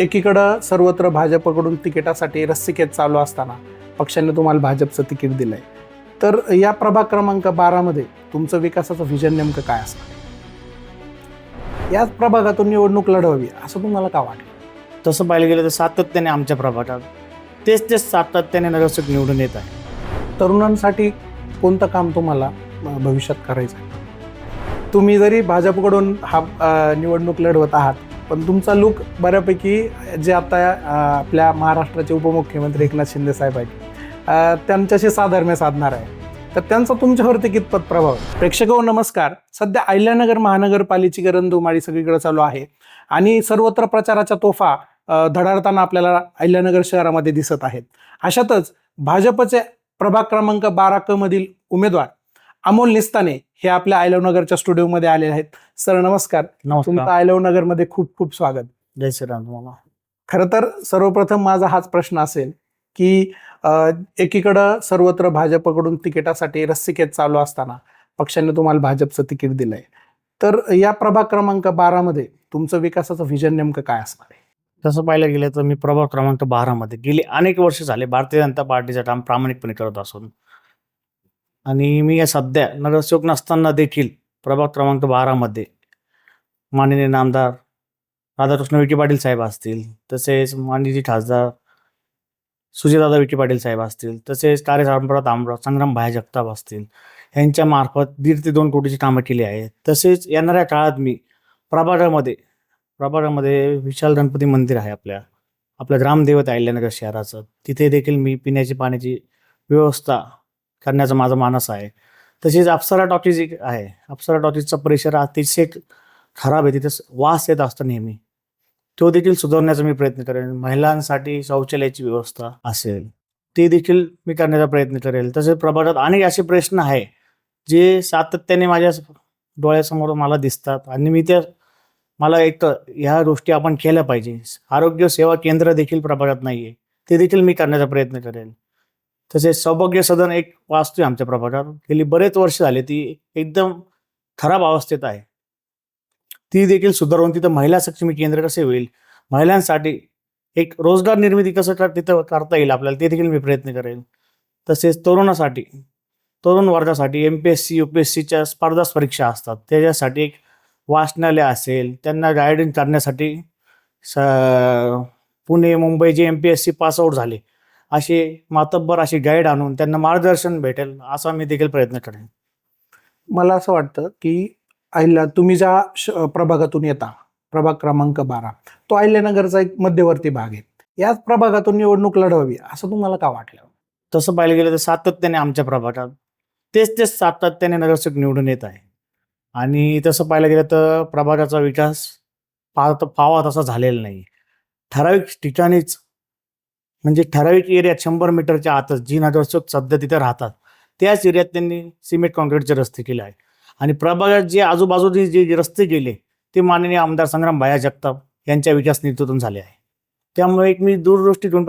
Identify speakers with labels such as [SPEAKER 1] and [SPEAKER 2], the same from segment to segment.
[SPEAKER 1] एकीकडं सर्वत्र भाजपकडून तिकिटासाठी रस्सिकेत चालू असताना पक्षाने तुम्हाला भाजपचं तिकीट दिलंय. तर या प्रभाग क्रमांक बारामध्ये तुमचं विकासाचं व्हिजन नेमकं काय असणार? याच प्रभागातून निवडणूक लढवावी असं तुम्हाला का वाटलं?
[SPEAKER 2] तसं पाहायला गेलं तर सातत्याने आमच्या प्रभागात तेच तेच सातत्याने नगरसेवक निवडून येत आहे
[SPEAKER 1] तरुणांसाठी कोणतं काम तुम्हाला भविष्यात करायचं आहे? तुम्ही जरी भाजपकडून हा निवडणूक लढवत आहात पण तुमचा लुक बऱ्यापैकी जे आता आपल्या महाराष्ट्राचे उपमुख्यमंत्री एकनाथ शिंदे साहेब आहेत त्यांच्याशी साधर्म्य साधणार आहे. तर त्यांचा तुमच्यावरती कितपत प्रभाव प्रेक्षक हो, नमस्कार. सध्या अहिल्यानगर महानगरपालिकेची गरंदुमाळी सगळीकडे चालू आहे आणि सर्वत्र प्रचाराच्या तोफा धडाडताना आपल्याला अहिल्यानगर शहरामध्ये दिसत आहेत. अशातच भाजपचे प्रभाग क्रमांक बारा क मधील उमेदवार अमोल निस्ताने हे आपल्या आयलवनगरच्या स्टुडिओमध्ये आलेले आहेत. सर नमस्कार. तुमचं
[SPEAKER 2] नमस्कार
[SPEAKER 1] आयलवनगरमध्ये खूप खूप स्वागत.
[SPEAKER 2] जय श्रीराम तुम्हाला.
[SPEAKER 1] खरं तर सर्वप्रथम माझा हाच प्रश्न असेल की एकीकडं सर्वत्र भाजपकडून तिकिटासाठी रस्सिकेत चालू असताना पक्षाने तुम्हाला भाजपचं तिकीट दिलंय. तर या प्रभाग क्रमांक बारामध्ये तुमचं विकासाचं व्हिजन नेमकं काय असणार आहे?
[SPEAKER 2] तसं पाहायला गेलं तर मी प्रभाग क्रमांक बारामध्ये गेली अनेक वर्ष झाले भारतीय जनता पार्टीचं काम प्रामाणिकपणे करत असून. आणि मी या सध्या नगरसेवक नसताना देखील प्रभाग क्रमांक बारामध्ये माननीय नामदार राधाकृष्ण विखे पाटील साहेब असतील तसेच माननीय खासदार सुजयदादा विखे पाटील साहेब असतील तसेच कार्यसम्राट आमराव संग्राम भाया जगताप असतील यांच्या मार्फत दीड ते दोन कोटीची कामं केली आहेत. तसेच येणाऱ्या काळात मी प्रभागामध्ये प्रभागामध्ये विशाल गणपती मंदिर आहे आपल्या आपलं ग्रामदैवत आहे अहिल्यानगर शहराचं. तिथे देखील मी पिण्याची पाण्याची व्यवस्था करण्याचा माझा मानस आहे. तसेच अप्सरा टॉकीज एक आहे. अप्सरा टॉकीजचा परिसर अतिशय खराब आहे. तिथे वास येत असतो नेहमी. तो देखील सुधारण्याचा मी प्रयत्न करेन. महिलांसाठी शौचालयाची व्यवस्था असेल ते देखील मी करण्याचा प्रयत्न करेल. तसेच प्रभागात अनेक असे प्रश्न आहे जे सातत्याने माझ्या डोळ्यासमोर मला दिसतात. आणि मी त्या मला एक ह्या गोष्टी आपण केल्या पाहिजे. आरोग्य सेवा केंद्र देखील प्रभागात नाही आहे ते देखील मी करण्याचा प्रयत्न करेन तसेच सौभाग्य सदन एक वास्तू आहे आमच्या प्रभागात. गेली बरेच वर्ष झाले ती एकदम खराब अवस्थेत आहे. ती देखील सुधारून तिथं महिला सक्षमी केंद्र कसे होईल? महिलांसाठी एक रोजगार निर्मिती कसं कर तिथं करता येईल आपल्याला ते देखील मी प्रयत्न करेल. तसेच तरुणासाठी तरुण वर्गासाठी M P S C U P S सीच्या स्पर्धा परीक्षा असतात. त्याच्यासाठी एक वाचनालय असेल त्यांना गायडन्स करण्यासाठी स पुणे मुंबई जे M P S C pass out झाले असे मातब्बर असे गाईड आणून त्यांना मार्गदर्शन भेटेल असा मी देखील प्रयत्न करेन.
[SPEAKER 1] मला असं वाटतं की अहिल्या तुम्ही ज्या प्रभागातून येता प्रभाग क्रमांक बारा तो अहिल्यानगरचा एक मध्यवर्ती भाग आहे. याच प्रभागातून निवडणूक लढवावी असं तुम्हाला का वाटलं?
[SPEAKER 2] तसं पाहायला गेलं तर सातत्याने आमच्या प्रभागात तेच तेच सातत्याने नगरसेवक निवडून येत आहे. आणि तसं पाहायला गेलं तर प्रभागाचा विकास पाहता पावा तसा झालेला नाही. ठराविक ठिकाणीच म्हणजे ठराविक एरियात शंभर मीटरच्या आतच जी नगरसेवक सध्या तिथे राहतात त्याच एरियात त्यांनी सिमेंट कॉन्क्रीटचे रस्ते केले आहे आणि प्रभागात जे आजूबाजूचे जे रस्ते गेले ते माननीय आमदार संग्राम भाया जगताप यांच्या विकास नेतृत्वातून झाले आहे. त्यामुळे एक मी दूरदृष्टी घेऊन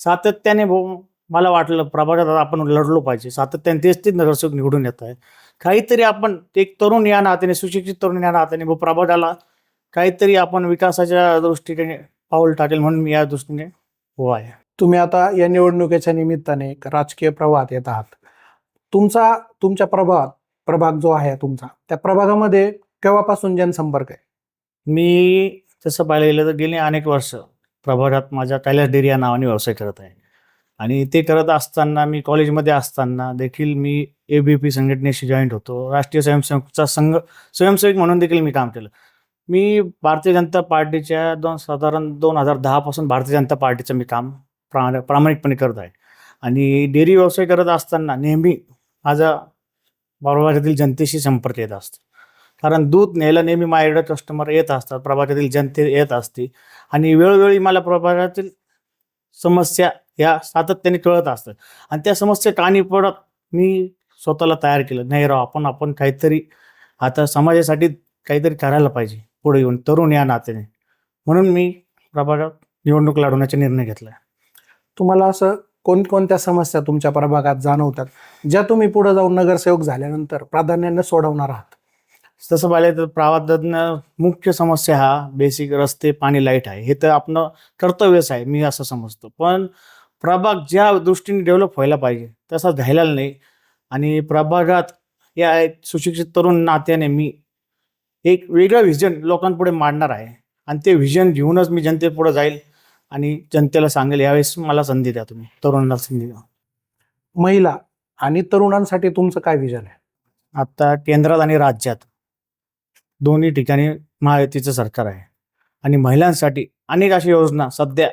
[SPEAKER 2] सातत्याने भाऊ मला वाटलं प्रभागात आता आपण लढलो पाहिजे. सातत्याने तेच तेच नगरसेवक निवडून येत आहे काहीतरी आपण एक तरुण या नात्याने सुशिक्षित तरुण या नात्याने भाऊ प्रभागाला काहीतरी आपण विकासाच्या दृष्टीने पाऊल टाकेल म्हणून मी या दृष्टीने हो आहे.
[SPEAKER 1] तुम्ही आता या निवडणुकीच्या निमित्ताने एक राजकीय प्रवाहात येत आहात. तुमचा तुमच्या प्रभागात प्रभाग जो आहे तुमचा त्या प्रभागामध्ये केव्हापासून जनसंपर्क आहे?
[SPEAKER 2] मी तसं पाहायला गेलं तर गेली अनेक वर्ष प्रभागात माझ्या कैलास डेअरी या नावाने व्यवसाय करत आहे. आणि ते करत असताना मी कॉलेजमध्ये असताना देखील मी ए बी पी संघटनेशी जॉईंट होतो. राष्ट्रीय स्वयंसेवकचा संघ स्वयंसेवक म्हणून देखील मी काम केलं. मी भारतीय जनता पार्टीच्या दोन साधारण दोन हजार दहापासून भारतीय जनता पार्टीचं मी काम प्रा प्रामाणिकपणे करत आहे. आणि डेअरी व्यवसाय करत असताना नेहमी माझा प्रभागातील जनतेशी संपर्क येत असतो. कारण दूध न्यायला नेहमी माझ्याकडे कस्टमर येत असतात प्रभागातील जनते येत असते. आणि वेळोवेळी मला प्रभागातील समस्या या सातत्याने कळत असतात. आणि त्या समस्या काणी पडत मी स्वतःला तयार केलं. नाही राव आपण आपण काहीतरी आता समाजासाठी काहीतरी करायला पाहिजे. पुढे येऊन तरुण या नात्याने. म्हणून मी प्रभागात निवडणूक लढवण्याचा निर्णय घेतला.
[SPEAKER 1] तुम्हाला असं कोणकोणत्या समस्या तुमच्या प्रभागात जाणवतात ज्या तुम्ही पुढे जाऊन नगरसेवक झाल्यानंतर प्राधान्याने सोडवणार आहात?
[SPEAKER 2] तसं पाहिलं तर प्रवादातनं मुख्य समस्या हा बेसिक रस्ते पाणी लाइट आहे. हे तर आपलं कर्तव्यच आहे मी असं समजतो. पण प्रभाग ज्या दृष्टीने डेव्हलप व्हायला पाहिजे तसा झालेला नाही. आणि प्रभागात या एक सुशिक्षित तरुण नात्याने मी एक वेगळं व्हिजन लोकांपुढे मांडणार आहे. आणि ते व्हिजन घेऊनच मी जनतेपुढे जाईल. आणि जनतेला सांगेल यावेळेस मला संधी द्या तुम्ही तरुणांना संधी द्या.
[SPEAKER 1] महिला आणि तरुणांसाठी तुमचं काय विजन आहे?
[SPEAKER 2] आता केंद्रात आणि राज्यात दोन्ही ठिकाणी महायुतीचं सरकार आहे. आणि महिलांसाठी अनेक अशा योजना सध्या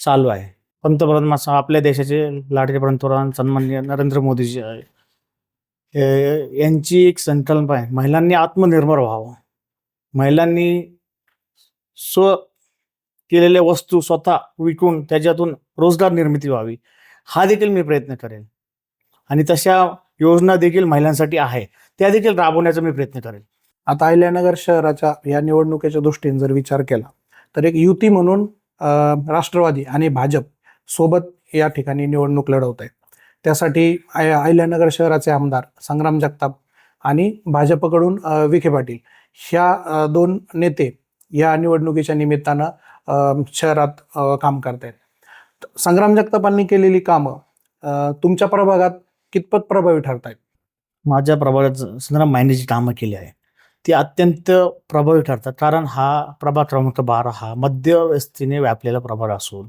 [SPEAKER 2] चालू आहे. पंतप्रधान आपल्या देशाचे लाडके पंतप्रधान सन्माननीय नरेंद्र मोदीजी आहे. यांची एक संकल्प आहे महिलांनी आत्मनिर्भर व्हावं. महिलांनी स्व केलेल्या वस्तू स्वतः विकून त्याच्यातून रोजगार निर्मिती व्हावी हा देखील मी प्रयत्न करेन. आणि तशा योजना देखील महिलांसाठी आहे त्या देखील राबवण्याचा मी प्रयत्न करेन.
[SPEAKER 1] आता अहिल्यानगर शहराच्या या निवडणुकीच्या दृष्टीने जर विचार केला तर एक युती म्हणून राष्ट्रवादी आणि भाजप सोबत या ठिकाणी निवडणूक लढवत आहेत त्यासाठी अहिल्यानगर शहराचे आमदार संग्राम जगताप आणि भाजपकडून विखे पाटील ह्या दोन नेते या निवडणुकीच्या निमित्तानं शहरात काम करत आहेत संग्राम जगतापांनी केलेली कामं तुमच्या प्रभागात कितपत प्रभावी ठरत आहेत
[SPEAKER 2] माझ्या प्रभागात संग्राम मायनेची कामं केली आहे. ती अत्यंत प्रभावी ठरतात कारण हा प्रभाग क्रमांक बारा हा मध्यवस्थेने व्यापलेला प्रभाग असून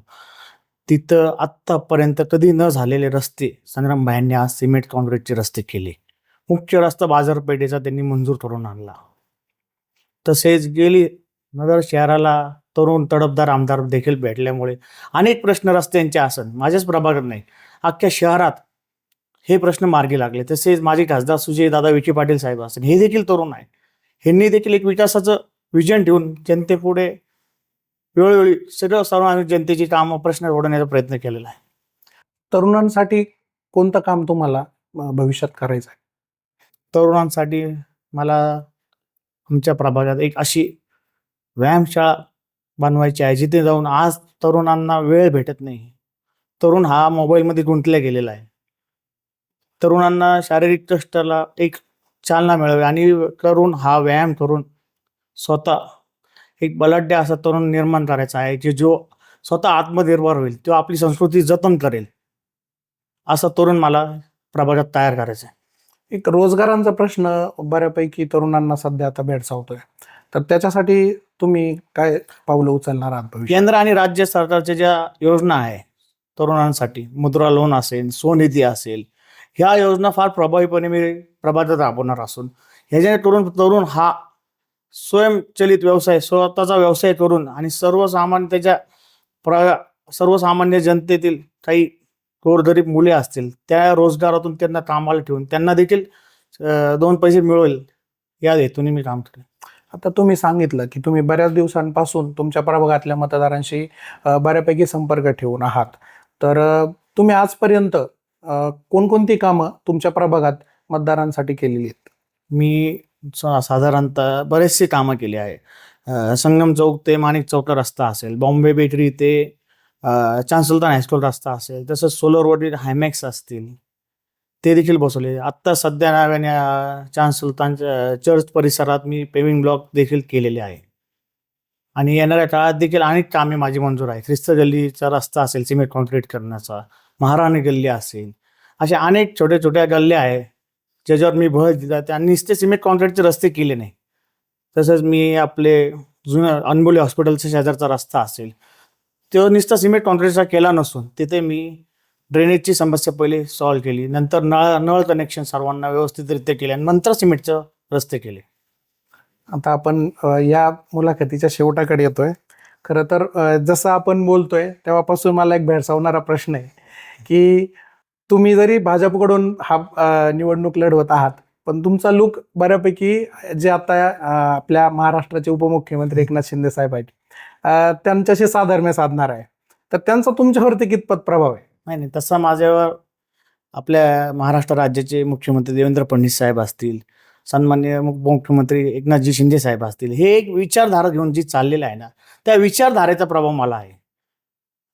[SPEAKER 2] तिथं आत्तापर्यंत कधी न झालेले रस्ते संग्राम भाईंनी आज सिमेंट काँक्रीटचे रस्ते केले. मुख्य रस्ता बाजारपेठेचा त्यांनी मंजूर करून आणला. तसेच गेली नगर शहराला तरुण तडफदार आमदार देखील भेटल्यामुळे अनेक प्रश्न रस्त्यांचे असन माझ्याच प्रभागात नाही अख्ख्या शहरात हे प्रश्न मार्गी लागले. तसेच माजी खासदार सुजय दादा विखे पाटील साहेब असतील हे देखील तरुण आहेत. ह्यांनी देखील एक विकासाचं विजन ठेवून जनतेपुढे वेळोवेळी सगळं सर्व जनतेची कामं प्रश्न सोडवण्याचा प्रयत्न केलेला आहे.
[SPEAKER 1] तरुणांसाठी कोणतं काम तुम्हाला भविष्यात करायचं आहे?
[SPEAKER 2] तरुणांसाठी मला आमच्या प्रभागात एक अशी व्यायामशाळा बनवायची आहे जिथे जाऊन आज तरुणांना वेळ भेटत नाही. तरुण हा मोबाईलमध्ये गुंतला गेलेला आहे. तरुणांना शारीरिक कष्टाला एक चालना मिळावी आणि करून हा व्यायाम करून स्वतः एक बलाढ्य असा तरुण निर्माण करायचा आहे की जो स्वतः आत्मनिर्भर होईल तो आपली संस्कृती जतन करेल. असा तरुण मला प्रभागात तयार करायचा आहे.
[SPEAKER 1] एक रोजगारांचा प्रश्न बऱ्यापैकी तरुणांना सध्या आता भेडसावतोय. तर त्याच्यासाठी तुम्ही काय पावलं उचलणार आहात भविष्यात?
[SPEAKER 2] केंद्र आणि राज्य सरकारच्या ज्या योजना आहे तरुणांसाठी मुद्रा लोन असेल स्वनिधी असेल ह्या योजना फार प्रभावीपणे मी प्रभातात राबवणार असून ह्याच्याने तरुण तरुण हा स्वयंचलित व्यवसाय स्वतःचा व्यवसाय करून आणि सर्वसामान्य त्याच्या प्र सर्वसामान्य जनतेतील काही गोरगरीब मुले असतील त्या रोजगारातून त्यांना कामाला ठेवून त्यांना देखील अं, दोन पैसे मिळवेल या हेतूने मी काम करेन.
[SPEAKER 1] आता तुम्ही सांगितलं की तुम्ही बऱ्याच दिवसांपासून तुमच्या प्रभागातल्या मतदारांशी बऱ्यापैकी संपर्क ठेवून आहात. तर तुम्ही आजपर्यंत कोणकोणती कामं तुमच्या प्रभागात मतदारांसाठी केलेली आहेत?
[SPEAKER 2] मी साधारणतः बरेचसे कामं केली आहे. संगम चौक ते माणिक चौक रस्ता असेल बॉम्बे बेकरी ते चान्सुलतान हायस्कूल रस्ता असेल तसंच सोलरवरील हायमॅक्स असतील ते देखील बसवले. आत्ता सध्या नव्याने चान सुलतानच्या चर्च परिसरात मी पेविंग ब्लॉक देखील केलेले आहे. आणि येणाऱ्या काळात देखील अनेक कामे माझी मंजूर आहे ख्रिस्त गल्लीचा रस्ता असेल सिमेंट कॉन्क्रीट करण्याचा महाराणी गल्ली असेल अशा अनेक छोट्या छोट्या गल्ल्या आहे ज्याच्यावर मी भर दिला. त्या नुसते सिमेंट कॉन्क्रीटचे रस्ते केले नाही. तसंच मी आपले जुनं अनबोली हॉस्पिटलच्या शेजारचा रस्ता असेल तो नुसता सिमेंट कॉन्क्रीटचा केला नसून तिथे मी ड्रेनेजची समस्या पहिले सॉल्व्ह केली. नंतर नळ नळ कनेक्शन सर्वांना व्यवस्थितरित्या केले आणि नंतर सिमेंटचं रस्ते केले.
[SPEAKER 1] आता आपण या मुलाखतीच्या शेवटाकडे येतोय. खरं तर जसं आपण बोलतोय तेव्हापासून मला एक भेडसावणारा प्रश्न आहे की तुम्ही जरी भाजपकडून हा निवडणूक लढवत आहात पण तुमचा लुक बऱ्यापैकी जे आता आपल्या महाराष्ट्राचे उपमुख्यमंत्री एकनाथ शिंदे साहेब आहेत त्यांच्याशी साधर्म्य साधणार आहे. तर त्यांचा तुमच्यावरती कितपत प्रभाव आहे?
[SPEAKER 2] नाही नाही तसा माझ्यावर आपल्या महाराष्ट्र राज्याचे मुख्यमंत्री देवेंद्र फडणवीस साहेब असतील सन्मान्य मुख्यमंत्री एकनाथजी शिंदे साहेब असतील हे एक विचारधारा घेऊन जी चाललेलं आहे ना त्या विचारधारेचा प्रभाव मला आहे.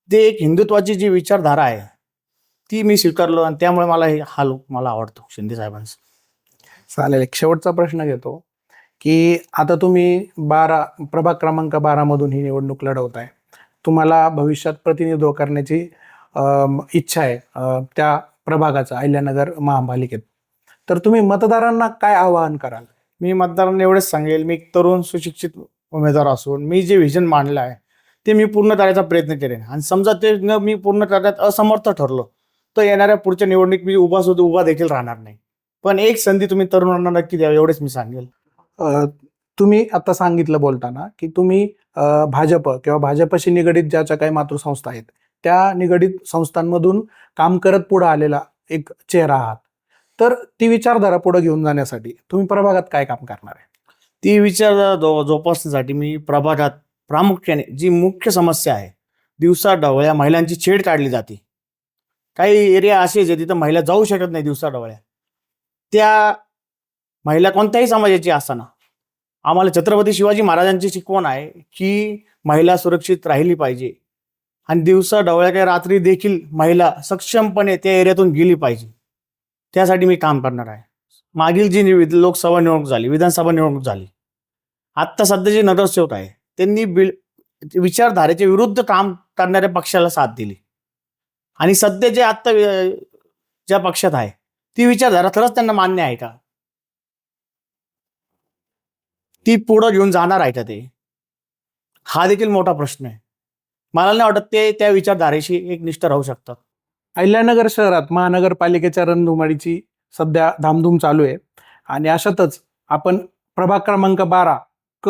[SPEAKER 2] ते एक हिंदुत्वाची जी विचारधारा आहे ती मी स्वीकारलो आणि त्यामुळे मला हे हा लोक मला आवडतो शिंदे साहेबांचा.
[SPEAKER 1] चालेल एक शेवटचा प्रश्न घेतो की आता तुम्ही बारा प्रभाग क्रमांक बारामधून ही निवडणूक लढवत आहे तुम्हाला भविष्यात प्रतिनिधित्व करण्याची इच्छा आहे त्या प्रभागाचा अहिल्यानगर महापालिकेत. तर तुम्ही मतदारांना काय आवाहन कराल?
[SPEAKER 2] मी मतदारांना एवढंच सांगेल मी एक तरुण सुशिक्षित उमेदवार असून मी जे व्हिजन मांडलं आहे ते मी पूर्ण करण्याचा प्रयत्न करेन. आणि समजा ते न मी पूर्ण करण्यात असमर्थ ठरलो तर येणाऱ्या पुढच्या निवडणूक मी उभा सुद्धा उभा देखील राहणार नाही. पण एक संधी तुम्ही तरुणांना नक्की द्यावी एवढेच मी सांगेल.
[SPEAKER 1] तुम्ही आता सांगितलं बोलताना की तुम्ही भाजप किंवा भाजपशी निगडीत ज्याच्या काही मातृसंस्था आहेत त्या निगडीत संस्थांमधून काम करत पुढे आलेला एक चेहरा आहात. तर ती विचारधारा पुढे घेऊन जाण्यासाठी तुम्ही प्रभागात काय काम करणार आहे?
[SPEAKER 2] ती विचार जो जोपासण्यासाठी मी प्रभागात प्रामुख्याने जी मुख्य समस्या आहे दिवसा ढवळ्या महिलांची छेड काढली जाते. काही एरिया असे जे तिथं महिला जाऊ शकत नाही दिवसा ढवळ्या. त्या महिला कोणत्याही समाजाची असताना आम्हाला छत्रपती शिवाजी महाराजांची शिकवण आहे की महिला सुरक्षित राहिली पाहिजे. आणि दिवसा ढवळ्या काही रात्री देखील महिला सक्षमपणे त्या एरियातून गेली पाहिजे. त्यासाठी मी काम करणार आहे. मागील जी निवड लोकसभा निवडणूक झाली विधानसभा निवडणूक झाली आत्ता सध्या जे नगरसेवक आहे त्यांनी बिल विचारधारेच्या विरुद्ध काम करणाऱ्या पक्षाला साथ दिली. आणि सध्या जे आत्ता ज्या पक्षात आहे ती विचारधारा खरंच त्यांना मान्य आहे का? ती पुढं घेऊन जाणार आहे का ते? हा देखील मोठा प्रश्न आहे. मला नाही वाटत ते त्या विचारधारेशी एक निष्ठ राहू शकतात.
[SPEAKER 1] अहिल्यानगर शहरात महानगरपालिकेच्या रणधुमाळीची सध्या धामधूम चालू आहे. आणि अशातच आपण प्रभाग क्रमांक बारा क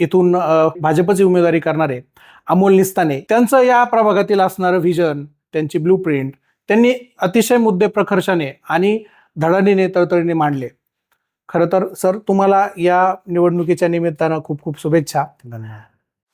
[SPEAKER 1] इथून अ, भाजपची उमेदवारी करणारे अमोल निस्ताने त्यांचं या प्रभागातील असणारं व्हिजन त्यांची ब्लू प्रिंट त्यांनी अतिशय मुद्दे प्रखर्षाने आणि धडाडीने तळतळीने मांडले. खरं तर सर तुम्हाला या निवडणुकीच्या निमित्तानं खूप खूप शुभेच्छा.
[SPEAKER 2] धन्यवाद.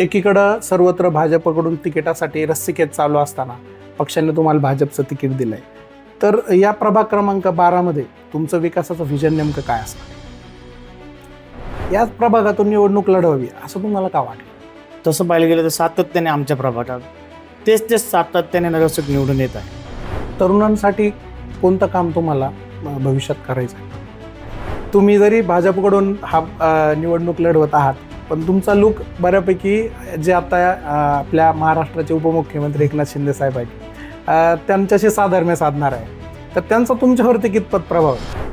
[SPEAKER 1] एकीकडं सर्वत्र भाजपकडून तिकिटासाठी रस्सीखेच चालू असताना पक्षाने तुम्हाला भाजपचं तिकीट दिलंय. तर या प्रभाग क्रमांक बारामध्ये तुमचं विकासाचं व्हिजन नेमकं काय असणार? याच प्रभागातून निवडणूक लढवावी असं तुम्हाला का वाटतं
[SPEAKER 2] तसं पाहिलं गेलं तर सातत्याने आमच्या प्रभागात तेच तेच सातत्याने नगरसेवक निवडून येत आहे
[SPEAKER 1] तरुणांसाठी कोणतं काम तुम्हाला भविष्यात करायचं आहे? तुम्ही जरी भाजपकडून हा निवडणूक लढवत आहात पण तुमचा लुक बऱ्यापैकी जे आता आपल्या महाराष्ट्राचे उपमुख्यमंत्री एकनाथ शिंदे साहेब आहेत त्यांच्याशी साधर्म्य साधणार आहे. तर त्यांचा तुमच्यावरती कितपत प्रभाव आहे?